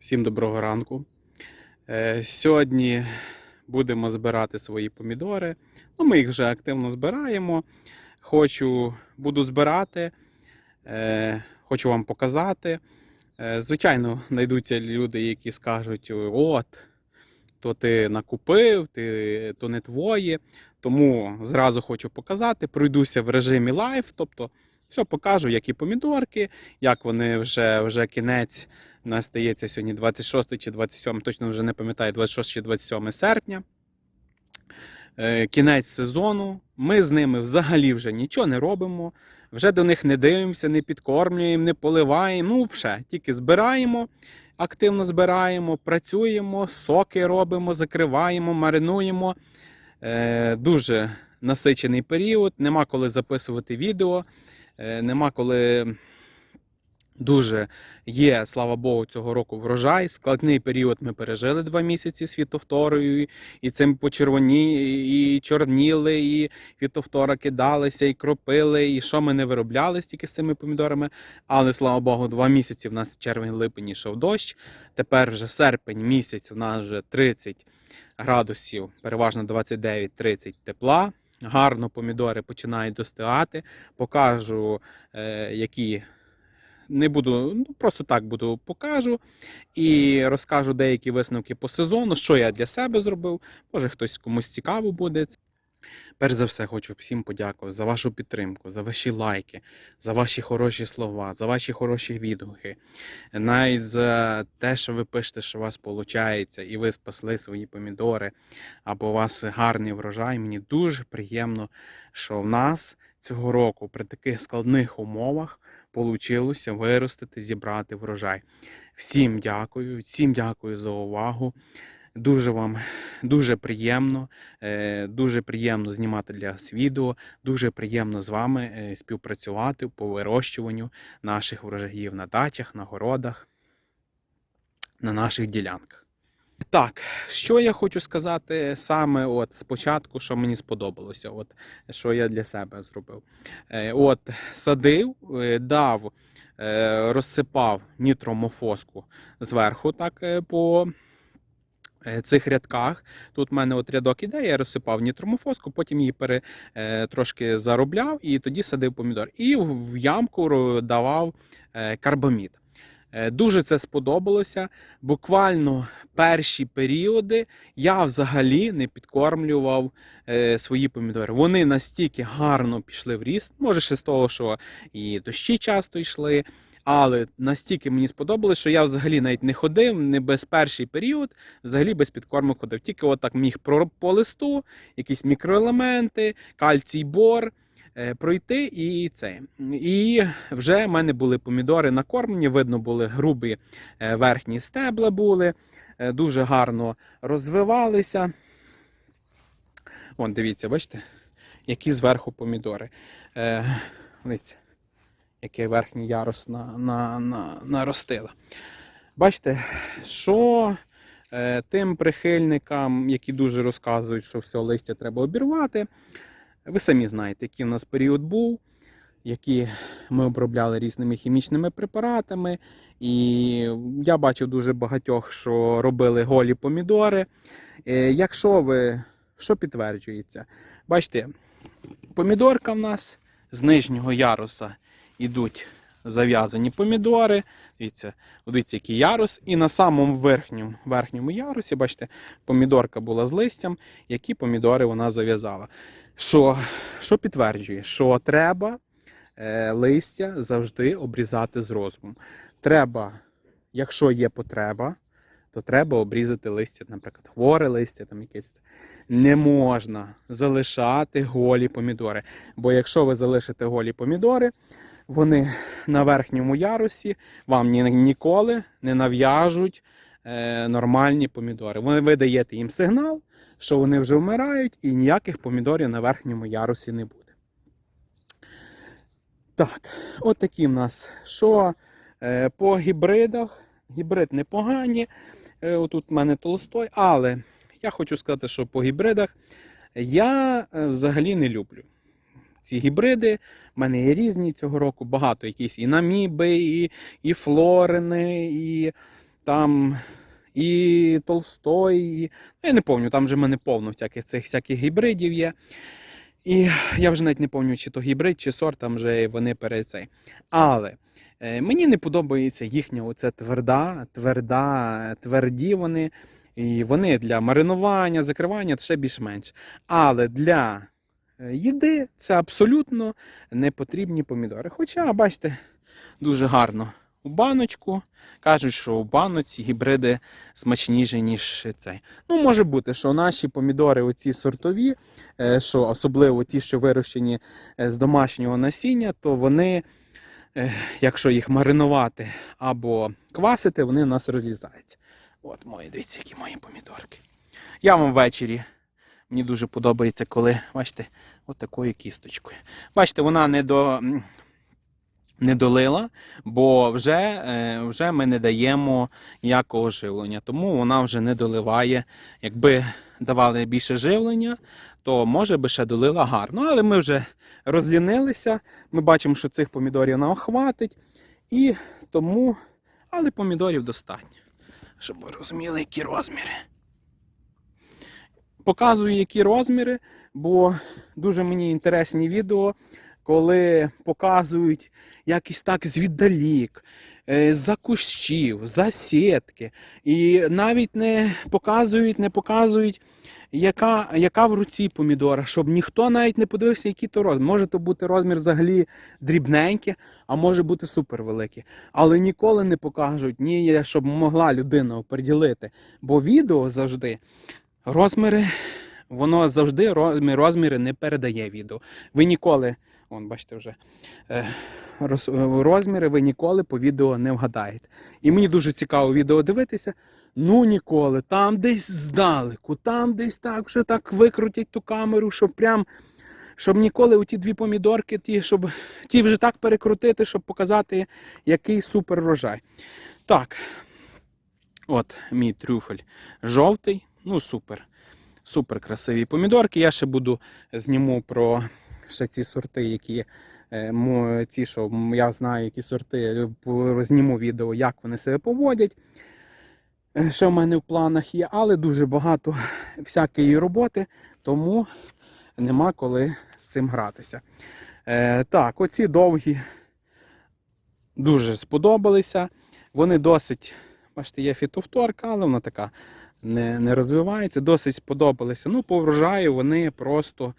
Всім доброго ранку. Е, Сьогодні будемо збирати свої помідори. Ну, ми їх вже активно збираємо. Хочу, буду збирати, е, хочу вам показати. Е, Звичайно, знайдуться люди, які скажуть: от, то ти накупив, ти, то не твоє. Тому зразу хочу показати. Пройдуся в режимі лайв, тобто все покажу, які помідорки, як вони вже, вже кінець. Нас стається сьогодні 26 чи 27, точно вже не пам'ятаю, 26 чи 27 серпня. Е, Кінець сезону. Ми з ними взагалі вже нічого не робимо. Вже до них не дивимося, не підкормлюємо, не поливаємо. Ну, все, тільки збираємо, активно збираємо, працюємо, соки робимо, закриваємо, маринуємо. Е, Дуже насичений період, нема коли записувати відео, е, нема коли дуже є, слава Богу, цього року врожай. Складний період ми пережили два місяці з фітофторою, і цим почервоні, і чорніли, і фітофтора кидалися, і кропили, і що ми не виробляли стільки з цими помідорами. Але слава Богу, два місяці в нас червень-липень йшов дощ. Тепер вже серпень місяць, у нас вже 30 градусів, переважно 29-30 тепла. Гарно помідори починають достигати. Покажу, е, які не буду, ну просто так буду покажу і розкажу деякі висновки по сезону, що я для себе зробив. Може хтось комусь цікаво буде. Перш за все, хочу всім подякувати за вашу підтримку, за ваші лайки, за ваші хороші слова, за ваші хороші відгуки. Навіть за те, що ви пишете, що у вас виходить, і ви спасли свої помідори, або у вас гарний врожай. Мені дуже приємно, що в нас цього року при таких складних умовах получилося виростити, зібрати врожай. Всім дякую, всім дякую за увагу. Дуже вам дуже приємно, е, дуже приємно знімати для вас відео, дуже приємно з вами е, співпрацювати по вирощуванню наших врожаїв на дачах, на городах, на наших ділянках. Так, що я хочу сказати саме от спочатку, що мені сподобалося, от що я для себе зробив. Е, От садив, е, дав, е, розсипав нітромофоску зверху, так по цих рядках. Тут в мене от рядок іде, я розсипав нітромофоску, потім її пере, трошки заробляв і тоді садив помідор. І в ямку давав карбамід. Е, Дуже це сподобалося. Буквально перші періоди я взагалі не підкормлював е, свої помідори. Вони настільки гарно пішли в ріст. Може, ще з того, що і дощі часто йшли. Але настільки мені сподобалось, що я взагалі навіть не ходив, не без перший період, взагалі без підкорму ходив. Тільки отак міг по листу, якісь мікроелементи, кальцій, бор пройти і це. І вже в мене були помідори накормлені, видно, були грубі е, верхні стебла були, е, дуже гарно розвивалися. Вон, дивіться, бачите, які зверху помідори. Е, дивіться, який верхній ярус на, на, на, наростила. Бачите, що е, тим прихильникам, які дуже розказують, що все листя треба обірвати, ви самі знаєте, який у нас період був, які ми обробляли різними хімічними препаратами. І я бачив дуже багатьох, що робили голі помідори. Е, Якщо ви що підтверджується, бачите, помідорка в нас з нижнього яруса йдуть зав'язані помідори. Дивіться, дивіться, який ярус. І на самому верхньому, верхньому ярусі, бачите, помідорка була з листям, які помідори вона зав'язала. Що, що підтверджує, що треба е, листя завжди обрізати з розумом. Треба, якщо є потреба, то треба обрізати листя, наприклад, хворе листя, там якесь. Не можна залишати голі помідори. Бо якщо ви залишите голі помідори, вони на верхньому ярусі вам ні, ніколи не нав'яжуть е, нормальні помідори. Вони ви даєте їм сигнал, що вони вже вмирають, і ніяких помідорів на верхньому ярусі не буде. Так, от такі в нас. Що е, по гібридах? Гібрид непогані. Е, отут в мене толстой, але я хочу сказати, що по гібридах я е, взагалі не люблю. Ці гібриди в мене є різні цього року, багато якісь і наміби, і, і флорини, і там і Толстой, і... ну, я не пам'ятаю, там вже в мене повно всяких цих всяких гібридів є. І я вже навіть не пам'ятаю, чи то гібрид, чи сорт, там вже вони перед цей. Але е, мені не подобається їхня оця тверда, тверда, тверді вони. І вони для маринування, закривання то ще більш-менш. Але для е, їди це абсолютно не потрібні помідори. Хоча, бачите, дуже гарно у баночку. Кажуть, що у баноці гібриди смачніші, ніж цей. Ну, може бути, що наші помідори, оці сортові, е, що особливо ті, що вирощені е, з домашнього насіння, то вони, е, якщо їх маринувати або квасити, вони у нас розлізаються. От мої, дивіться, які мої помідорки. Я вам ввечері. Мені дуже подобається, коли, бачите, от такою кісточкою. Бачите, вона не до. Не долила, бо вже, е, вже ми не даємо ніякого живлення, тому вона вже не доливає. Якби давали більше живлення, то може би ще долила гарно. Але ми вже розлінилися. Ми бачимо, що цих помідорів нам хватить. І тому, але помідорів достатньо щоб ви розуміли, які розміри. Показую, які розміри, бо дуже мені інтересні відео, коли показують якісь так звіддалік, е, за кущів, за сітки. І навіть не показують, не показують, яка, яка в руці помідора, щоб ніхто навіть не подивився, який то розмір. Може то бути розмір взагалі дрібненький, а може бути супервеликий. Але ніколи не покажуть, ні, щоб могла людина оприділити. Бо відео завжди розміри, воно завжди розміри, не передає відео. Ви ніколи, вон, бачите вже. е, роз- Розміри ви ніколи по відео не вгадаєте. І мені дуже цікаво відео дивитися. Ну ніколи. Там десь здалеку, там десь так вже так викрутять ту камеру, щоб прям. Щоб ніколи у ті дві помідорки, ті, щоб ті вже так перекрутити, щоб показати, який супер врожай. Так. От мій трюфель жовтий. Ну, супер. Супер красиві помідорки. Я ще буду зніму про ще ці сорти, які е, ті, що я знаю, які сорти, е, зніму відео, як вони себе поводять. Е, Ще в мене в планах є, але дуже багато всякої роботи, тому нема коли з цим гратися. Е, так, оці довгі дуже сподобалися. Вони досить, бачите, є фітовторка, але вона така не, не розвивається. Досить сподобалися. Ну, по врожаю вони просто,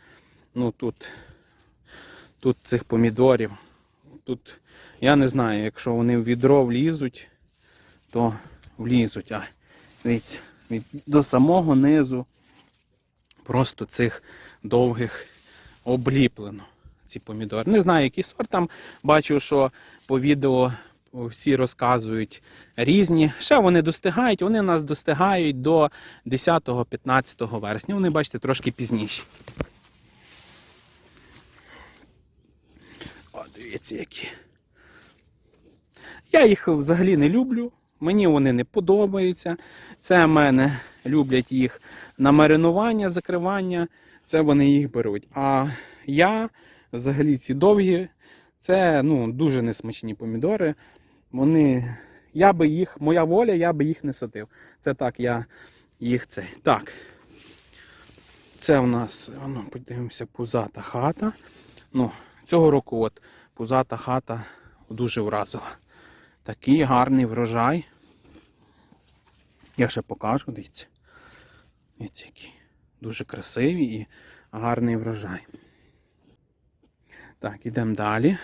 ну тут, тут цих помідорів. Тут, я не знаю, якщо вони в відро влізуть, то влізуть. А дивіться, від, до самого низу просто цих довгих обліплено. Ці помідори. Не знаю, який сорт там. Бачу, що по відео всі розказують різні. Ще вони достигають, вони нас достигають до 10-15 вересня. Вони, бачите, трошки пізніші. О, дивіться, які. Я їх взагалі не люблю. Мені вони не подобаються. Це в мене люблять їх на маринування, закривання. Це вони їх беруть. А я взагалі ці довгі, це ну, дуже несмачні помідори. Вони. Я би їх, моя воля, я би їх не садив. Це так, я їх це. Так. Це у нас, ну, подивимося, пузата хата. Ну, цього року от пузата хата дуже вразила. Такий гарний врожай. Я ще покажу, дивіться. Дивіться, який. Дуже красивий і гарний врожай. Так, ідемо далі.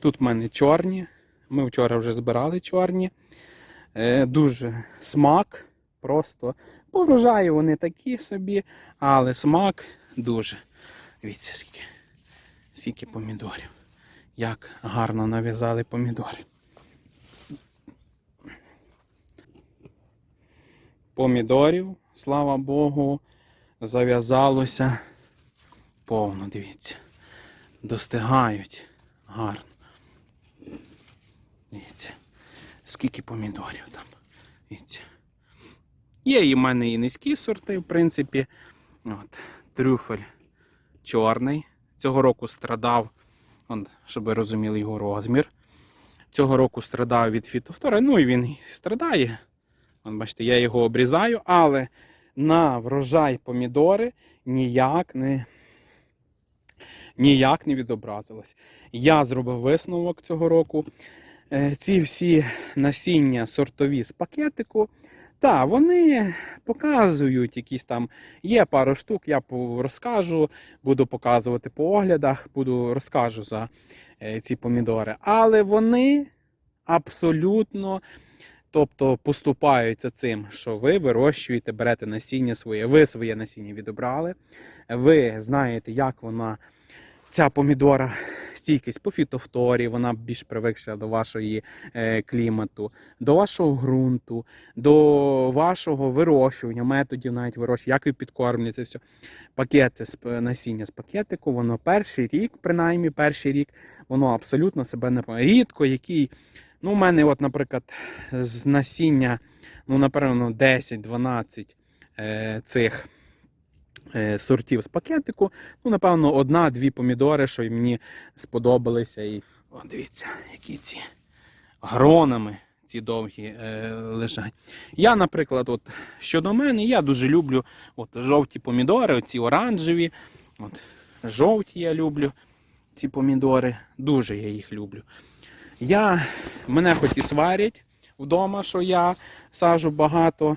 Тут в мене чорні. Ми вчора вже збирали чорні. Е, дуже смак. Просто по врожаю вони такі собі, але смак дуже. Дивіться, скільки, скільки помідорів. Як гарно нав'язали помідори. Помідорів, слава Богу, зав'язалося повно, дивіться. Достигають гарно. Дивіться, скільки помідорів там. Дивіться. Є і в мене і низькі сорти, в принципі. От, трюфель чорний. Цього року страдав, он, щоб ви розуміли його розмір. цього року страдав від фітофтори. Ну і він страдає. Вон, бачите, я його обрізаю, але на врожай помідори ніяк не, ніяк не відобразилось. Я зробив висновок цього року. Е, Ці всі насіння сортові з пакетику. Так, вони показують якісь там. Є пару штук, я розкажу, буду показувати по оглядах, буду розкажу за е, ці помідори. Але вони абсолютно тобто, поступаються цим, що ви вирощуєте, берете насіння своє, ви своє насіння відобрали, ви знаєте, як вона, ця помідора. Стійкість по фітофторі, вона більш привикша до вашої е, клімату, до вашого ґрунту, до вашого вирощування, методів навіть вирощування, як ви підкормлюєте все. Пакети з насіння з пакетику, воно перший рік, принаймні перший рік, воно абсолютно себе не. Рідко який. Ну, у мене, от, наприклад, з насіння, ну, напевно, 10-12 е, цих сортів з пакетику. Ну, напевно, одна-дві помідори, що мені сподобалися. І, о, дивіться, які ці гронами ці довгі е, лежать. Я, наприклад, от, щодо мене, я дуже люблю от, жовті помідори, оці оранжеві. От, жовті я люблю ці помідори. Дуже я їх люблю. Я, мене хоч і сварять вдома, що я сажу багато е,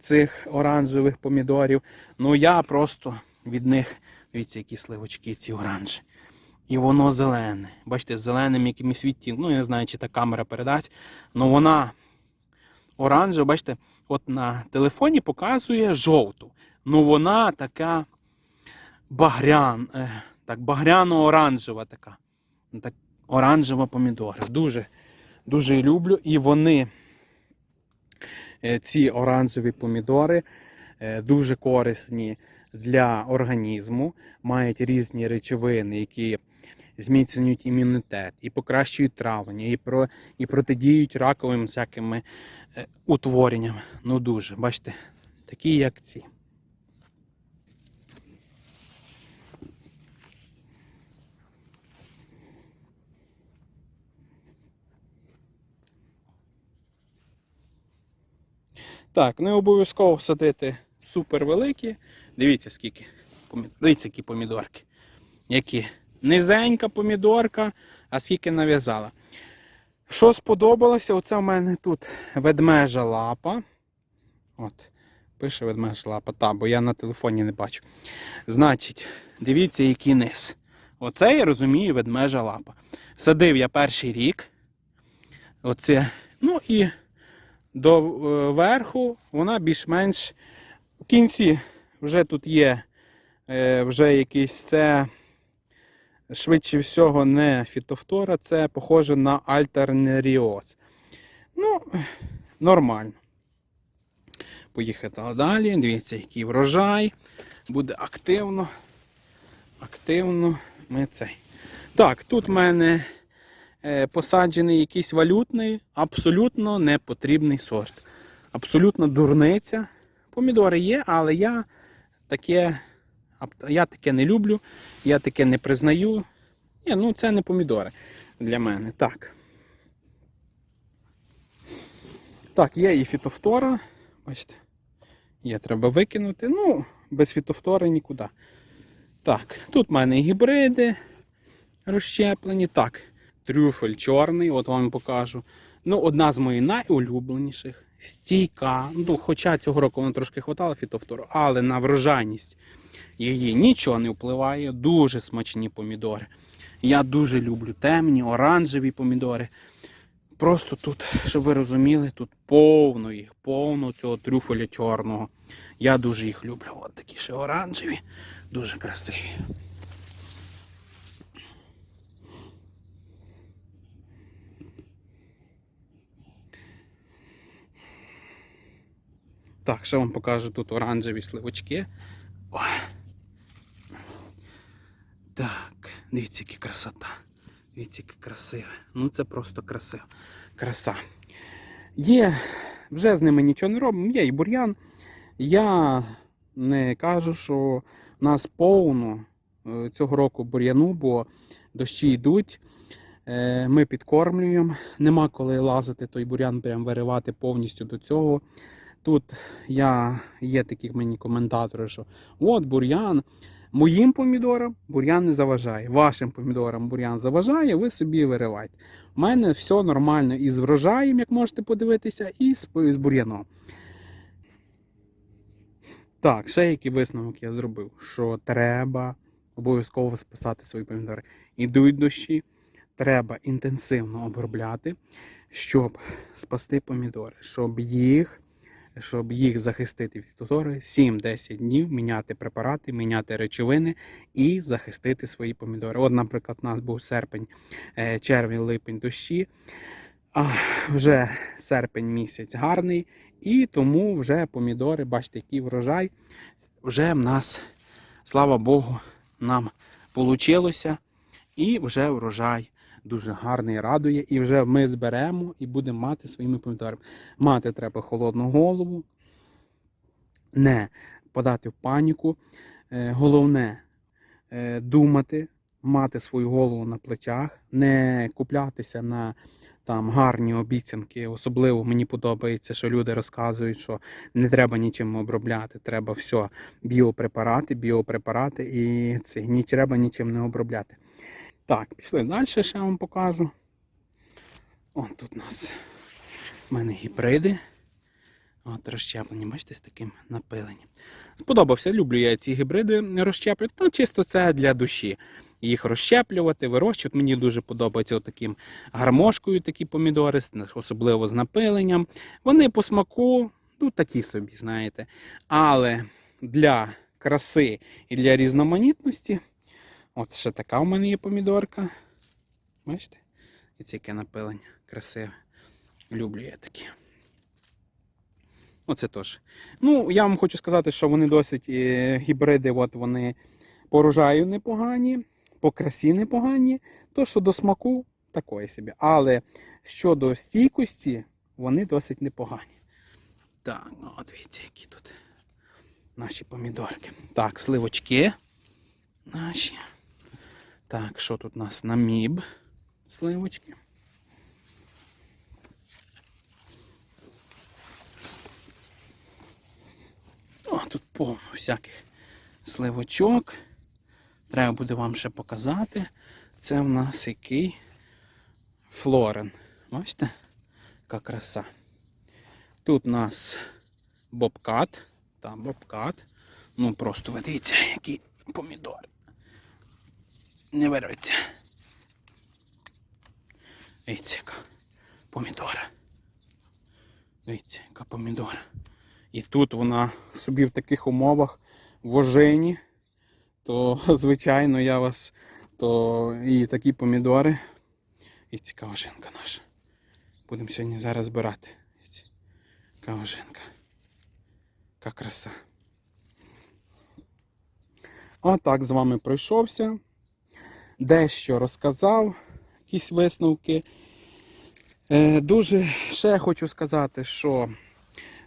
цих оранжевих помідорів. Ну я просто від них, дивіться, які сливочки ці оранжі. І воно зелене. Бачите, з зеленим якимось відтінком. Ну, я не знаю, чи та камера передасть. Ну вона оранжева, бачите, от на телефоні показує жовту. Ну вона така багрян, е, так, багряно-оранжева така. Ну, Так, оранжева помідора. Дуже, дуже люблю. І вони, е, ці оранжеві помідори, е, дуже корисні для організму, мають різні речовини, які зміцнюють імунітет, і покращують травлення, і, про, і протидіють раковим всякими е, утворенням. Ну дуже, бачите, такі як ці. Так, не обов'язково садити супер великі. Дивіться, скільки. Дивіться, які помідорки. Які низенька помідорка, а скільки нав'язала. Що сподобалося, оце в мене тут ведмежа лапа. От, пише ведмежа лапа, та, бо я на телефоні не бачу. Значить, дивіться, який низ. Оце я розумію ведмежа лапа. Садив я перший рік. Оце. Ну і до е, верху вона більш-менш в кінці вже тут є е, вже якийсь це швидше всього не фітофтора, це похоже на альтернеріоз. Ну, нормально. Поїхати далі. Дивіться, який врожай. Буде активно. Активно ми цей. Так, тут в мене посаджений якийсь валютний, абсолютно непотрібний сорт. Абсолютно дурниця. Помідори є, але я таке, я таке не люблю, я таке не признаю. Ні, ну це не помідори для мене. Так. Так, є і фітофтора. Бачите, є треба викинути. Ну, без фітофтори нікуди. Так, тут в мене і гібриди розщеплені. Так, трюфель чорний, от вам покажу. Ну, одна з моїх найулюбленіших. Стійка. Ну, хоча цього року воно трошки хватало фітофтору, але на врожайність її нічого не впливає. Дуже смачні помідори. Я дуже люблю темні, оранжеві помідори. Просто тут, щоб ви розуміли, тут повно їх, повно цього трюфеля чорного. Я дуже їх люблю. От такі ще оранжеві, дуже красиві. Так, ще вам покажу тут оранжеві сливочки. О. Так, дивіться, яка красота. Дивіться, яке красиве. Ну це просто красиво. Краса. Є, вже з ними нічого не робимо, є і бур'ян. Я не кажу, що в нас повно е, цього року бур'яну, бо дощі йдуть. Е, Ми підкормлюємо. Нема коли лазити той бурян, прям виривати повністю до цього. Тут я є такі мені коментатори, що от бур'ян. Моїм помідорам бур'ян не заважає. Вашим помідорам бур'ян заважає, ви собі виривайте. У мене все нормально і з врожаєм, як можете подивитися, і з, бур'яном. Так, ще який висновок я зробив, що треба обов'язково спасати свої помідори. Ідуть дощі, треба інтенсивно обробляти, щоб спасти помідори, щоб їх, щоб їх захистити від тутори 7-10 днів, міняти препарати, міняти речовини і захистити свої помідори. От, наприклад, у нас був серпень, е, червень, липень дощі. А вже серпень місяць гарний, і тому вже помідори, бачите, який врожай. Вже в нас, слава Богу, нам вийшло. І вже врожай дуже гарний, радує. І вже ми зберемо і будемо мати своїми помідорами. Мати треба холодну голову, не подати в паніку. Е, Головне е, думати, мати свою голову на плечах, не куплятися на там гарні обіцянки. Особливо мені подобається, що люди розказують, що не треба нічим обробляти. Треба все біопрепарати, біопрепарати і це не треба нічим не обробляти. Так, пішли далі, ще вам покажу. О, тут у нас в мене гібриди. От розщеплені, бачите, з таким напиленням. Сподобався, люблю я ці гібриди розщеплювати. Ну, чисто це для душі. Їх розщеплювати, вирощувати. Мені дуже подобається таким гармошкою такі помідори, особливо з напиленням. Вони по смаку, ну такі собі, знаєте. Але для краси і для різноманітності, от ще така у мене є помідорка. Бачите? І це яке напилення красиве. Люблю я такі. Оце теж. Ну, я вам хочу сказати, що вони досить е, гібриди, от вони по урожаю непогані, по красі непогані. То, що до смаку, такої собі. Але щодо стійкості, вони досить непогані. Так, ну от дивіться, які тут наші помідорки. Так, сливочки наші. Так, що тут у нас? Наміб сливочки. О, тут повно всяких сливочок. Треба буде вам ще показати. Це в нас який флорен. Бачите? Яка краса. Тут у нас бобкат. Там бобкат. Ну просто ви який помідор. Не вирветься. Дивіться, яка помідора. Дивіться, яка помідора. І тут вона собі в таких умовах в ожині, то звичайно я вас, то і такі помідори. І цікава жінка наша. Будемо сьогодні зараз збирати. Яка жінка. Яка краса. Отак з вами пройшовся. Дещо розказав, якісь висновки. Е, дуже ще хочу сказати, що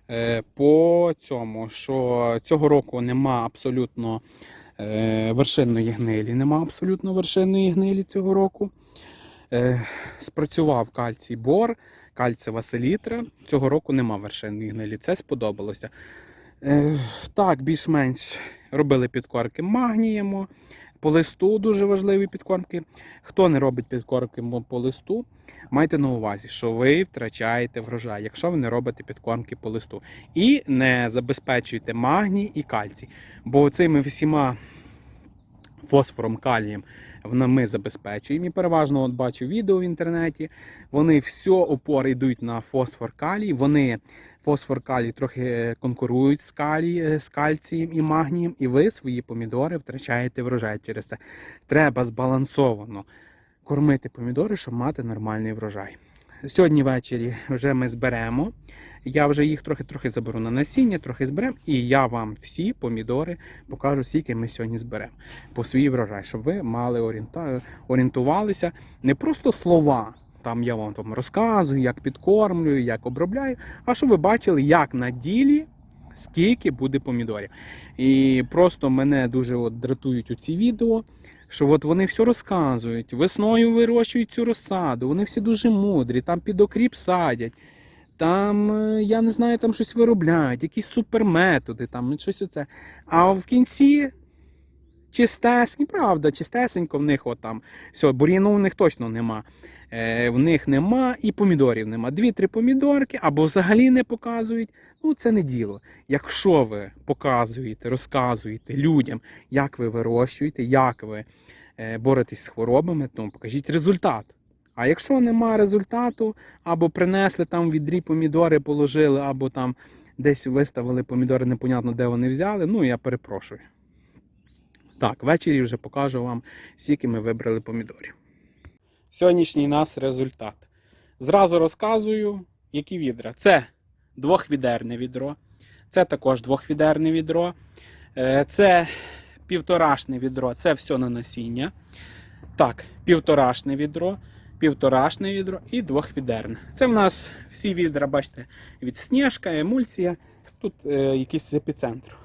Е, По цьому, що цього року нема абсолютно е, вершинної гнилі, нема абсолютно вершинної гнилі цього року. Спрацював кальцій бор, кальцева селітра. Цього року нема вершинної гнилі. Це сподобалося. Так, більш-менш робили підкорки магнієм. По листу дуже важливі підкормки. Хто не робить підкормки по листу, майте на увазі, що ви втрачаєте врожай, якщо ви не робите підкормки по листу. І не забезпечуєте магній і кальцій. Бо цими всіма фосфором, калієм ми забезпечуємо. І переважно от бачу відео в інтернеті. Вони все опори йдуть на фосфор калій. Вони фосфор калій трохи е, конкурують з, калій, е, з кальцієм і магнієм, і ви свої помідори втрачаєте врожай. Через це треба збалансовано кормити помідори, щоб мати нормальний врожай. Сьогодні ввечері вже ми зберемо. Я вже їх трохи-трохи заберу на насіння, трохи зберемо, і я вам всі помідори покажу, скільки ми сьогодні зберемо по свій врожай, щоб ви мали орієнта... орієнтувалися не просто слова. Там я вам там розказую, як підкормлюю, як обробляю, а щоб ви бачили, як на ділі скільки буде помідорів. І просто мене дуже от дратують оці відео, що от вони все розказують. Весною вирощують цю розсаду, вони всі дуже мудрі, там під окріп садять. Там, е, я не знаю, там щось виробляють, якісь суперметоди, там щось оце. А в кінці чистесенько, правда, чистесенько в них отам. Все, бур'яну в них точно нема. Е, в них нема і помідорів нема. Дві-три помідорки або взагалі не показують. Ну, це не діло. Якщо ви показуєте, розказуєте людям, як ви вирощуєте, як ви е, боретесь з хворобами, то покажіть результат. А якщо нема результату, або принесли там відрі помідори, положили, або там десь виставили помідори, непонятно де вони взяли, ну я перепрошую. Так, ввечері вже покажу вам, скільки ми вибрали помідорів. Сьогоднішній нас результат. Зразу розказую, які відра. Це двохвідерне відро, це також двохвідерне відро, е, це півторашне відро, це все на насіння. Так, півторашне відро, півторашне відро і двохвідерне. Це в нас всі відра, бачите, від сніжка, емульсія. Тут е, якийсь з епіцентру.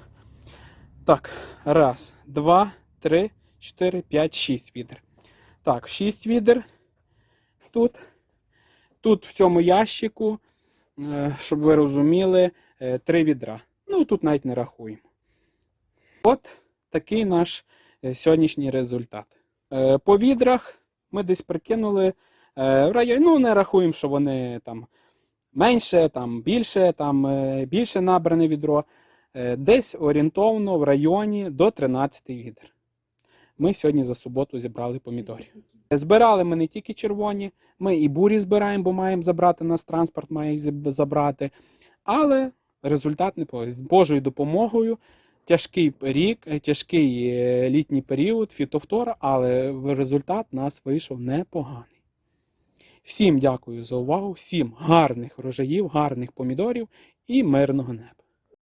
Так, раз, два, три, чотири, п'ять, шість відер. Так, шість відер тут. Тут в цьому ящику, е, щоб ви розуміли, е, три відра. Ну, тут навіть не рахуємо. От такий наш е, сьогоднішній результат. Е, По відрах ми десь прикинули е, в районі, ну, не рахуємо, що вони там менше, там більше, там е, більше набране відро. Е, Десь орієнтовно в районі до 13 відер. Ми сьогодні за суботу зібрали помідорів. Збирали ми не тільки червоні, ми і бурі збираємо, бо маємо забрати нас транспорт, має їх забрати. Але результат не з Божою допомогою. Тяжкий рік, е, тяжкий е, літній період, фітофтора, але результат у нас вийшов непоганий. Всім дякую за увагу, всім гарних врожаїв, гарних помідорів і мирного неба.